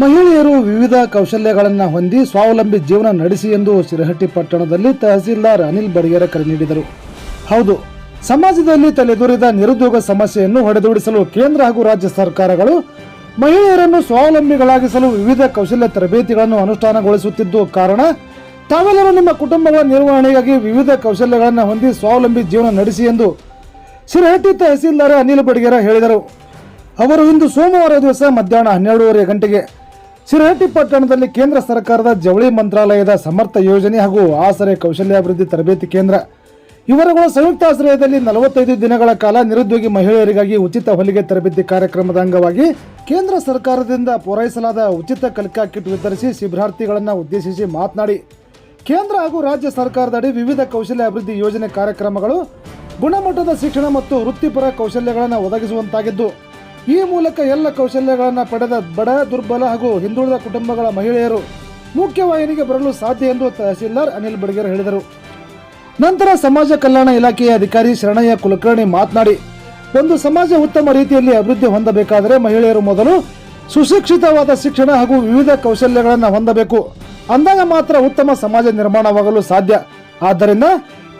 ಮಹಿಳೆಯರು ವಿವಿಧ ಕೌಶಲ್ಯಗಳನ್ನು ಹೊಂದಿ ಸ್ವಾವಲಂಬಿ ಜೀವನ ನಡೆಸಿ ಎಂದು ಶಿರಹಟ್ಟಿ ಪಟ್ಟಣದಲ್ಲಿ ತಹಸೀಲ್ದಾರ್ ಅನಿಲ್ ಬಡಿಗೆರೆ ಕರೆ ನೀಡಿದರು. ಹೌದು, ಸಮಾಜದಲ್ಲಿ ತಲೆದೋರಿದ ನಿರುದ್ಯೋಗ ಸಮಸ್ಯೆಯನ್ನು ಹೊಡೆದೂಡಿಸಲು ಕೇಂದ್ರ ಹಾಗೂ ರಾಜ್ಯ ಸರ್ಕಾರಗಳು ಮಹಿಳೆಯರನ್ನು ಸ್ವಾವಲಂಬಿಗಳಾಗಿಸಲು ವಿವಿಧ ಕೌಶಲ್ಯ ತರಬೇತಿಗಳನ್ನು ಅನುಷ್ಠಾನಗೊಳಿಸುತ್ತಿದ್ದು ಕಾರಣ, ತಾವೆಲ್ಲರೂ ನಿಮ್ಮ ಕುಟುಂಬಗಳ ನಿರ್ವಹಣೆಗಾಗಿ ವಿವಿಧ ಕೌಶಲ್ಯಗಳನ್ನು ಹೊಂದಿ ಸ್ವಾವಲಂಬಿ ಜೀವನ ನಡೆಸಿ ಎಂದು ಶಿರಹಟ್ಟಿ ತಹಸೀಲ್ದಾರ್ ಅನಿಲ್ ಬಡಿಗೇರ ಹೇಳಿದರು. ಅವರು ಇಂದು ಸೋಮವಾರ ದಿವಸ ಮಧ್ಯಾಹ್ನ ಹನ್ನೆರಡೂವರೆ ಗಂಟೆಗೆ ಶಿರಹಟ್ಟಿ ಪಟ್ಟಣದಲ್ಲಿ ಕೇಂದ್ರ ಸರ್ಕಾರದ ಜವಳಿ ಮಂತ್ರಾಲಯದ ಸಮರ್ಥ ಯೋಜನೆ ಹಾಗೂ ಆಸರೆ ಕೌಶಲ್ಯಾಭಿವೃದ್ಧಿ ತರಬೇತಿ ಕೇಂದ್ರ. ಇವರುಗಳ ಸಂಯುಕ್ತಾಶ್ರಯದಲ್ಲಿ ನಲವತ್ತೈದು ದಿನಗಳ ಕಾಲ ನಿರುದ್ಯೋಗಿ ಮಹಿಳೆಯರಿಗಾಗಿ ಉಚಿತ ಹೊಲಿಗೆ ತರಬೇತಿ ಕಾರ್ಯಕ್ರಮದ ಅಂಗವಾಗಿ ಕೇಂದ್ರ ಸರ್ಕಾರದಿಂದ ಪೂರೈಸಲಾದ ಉಚಿತ ಕಲಿಕಾ ಕಿಟ್ ವಿತರಿಸಿ ಶಿಬಿರಾರ್ಥಿಗಳನ್ನು ಉದ್ದೇಶಿಸಿ ಮಾತನಾಡಿ. ಕೇಂದ್ರ ಹಾಗೂ ರಾಜ್ಯ ಸರ್ಕಾರದಡಿ ವಿವಿಧ ಕೌಶಲ್ಯ ಅಭಿವೃದ್ಧಿ ಯೋಜನೆ ಕಾರ್ಯಕ್ರಮಗಳು ಗುಣಮಟ್ಟದ ಶಿಕ್ಷಣ ಮತ್ತು ವೃತ್ತಿಪರ ಕೌಶಲ್ಯಗಳನ್ನು ಒದಗಿಸುವಂತಾಗಿದ್ದು ಈ ಮೂಲಕ ಎಲ್ಲ ಕೌಶಲ್ಯಗಳನ್ನು ಪಡೆದ ಬಡ, ದುರ್ಬಲ ಹಾಗೂ ಹಿಂದುಳಿದ ಕುಟುಂಬಗಳ ಮಹಿಳೆಯರು ಮುಖ್ಯವಾಹಿನಿಗೆ ಬರಲು ಸಾಧ್ಯ ಎಂದು ತಹಸೀಲ್ದಾರ್ ಅನಿಲ್ ಬಡಗೇರ್ ಹೇಳಿದರು. ನಂತರ ಸಮಾಜ ಕಲ್ಯಾಣ ಇಲಾಖೆಯ ಅಧಿಕಾರಿ ಶರಣಯ್ಯ ಕುಲಕರ್ಣಿ ಮಾತನಾಡಿ, ಒಂದು ಸಮಾಜ ಉತ್ತಮ ರೀತಿಯಲ್ಲಿ ಅಭಿವೃದ್ಧಿ ಹೊಂದಬೇಕಾದರೆ ಮಹಿಳೆಯರು ಮೊದಲು ಸುಶಿಕ್ಷಿತವಾದ ಶಿಕ್ಷಣ ಹಾಗೂ ವಿವಿಧ ಕೌಶಲ್ಯಗಳನ್ನು ಹೊಂದಬೇಕು. ಅಂದಾಗ ಮಾತ್ರ ಉತ್ತಮ ಸಮಾಜ ನಿರ್ಮಾಣವಾಗಲು ಸಾಧ್ಯ. ಆದ್ದರಿಂದ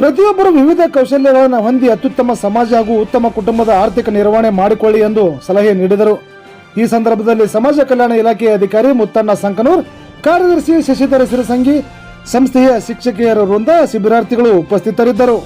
ಪ್ರತಿಯೊಬ್ಬರು ವಿವಿಧ ಕೌಶಲ್ಯಗಳನ್ನು ಹೊಂದಿ ಅತ್ಯುತ್ತಮ ಸಮಾಜ ಹಾಗೂ ಉತ್ತಮ ಕುಟುಂಬದ ಆರ್ಥಿಕ ನಿರ್ವಹಣೆ ಮಾಡಿಕೊಳ್ಳಿ ಎಂದು ಸಲಹೆ ನೀಡಿದರು. ಈ ಸಂದರ್ಭದಲ್ಲಿ ಸಮಾಜ ಕಲ್ಯಾಣ ಇಲಾಖೆಯ ಅಧಿಕಾರಿ ಮುತ್ತಣ್ಣ ಸಂಕನೂರ್, ಕಾರ್ಯದರ್ಶಿ ಶಶಿಧರ ಸಿರಸಂಗಿ, ಸಂಸ್ಥೆಯ ಶಿಕ್ಷಕಿಯರ ವೃಂದ, ಶಿಬಿರಾರ್ಥಿಗಳು ಉಪಸ್ಥಿತರಿದ್ದರು.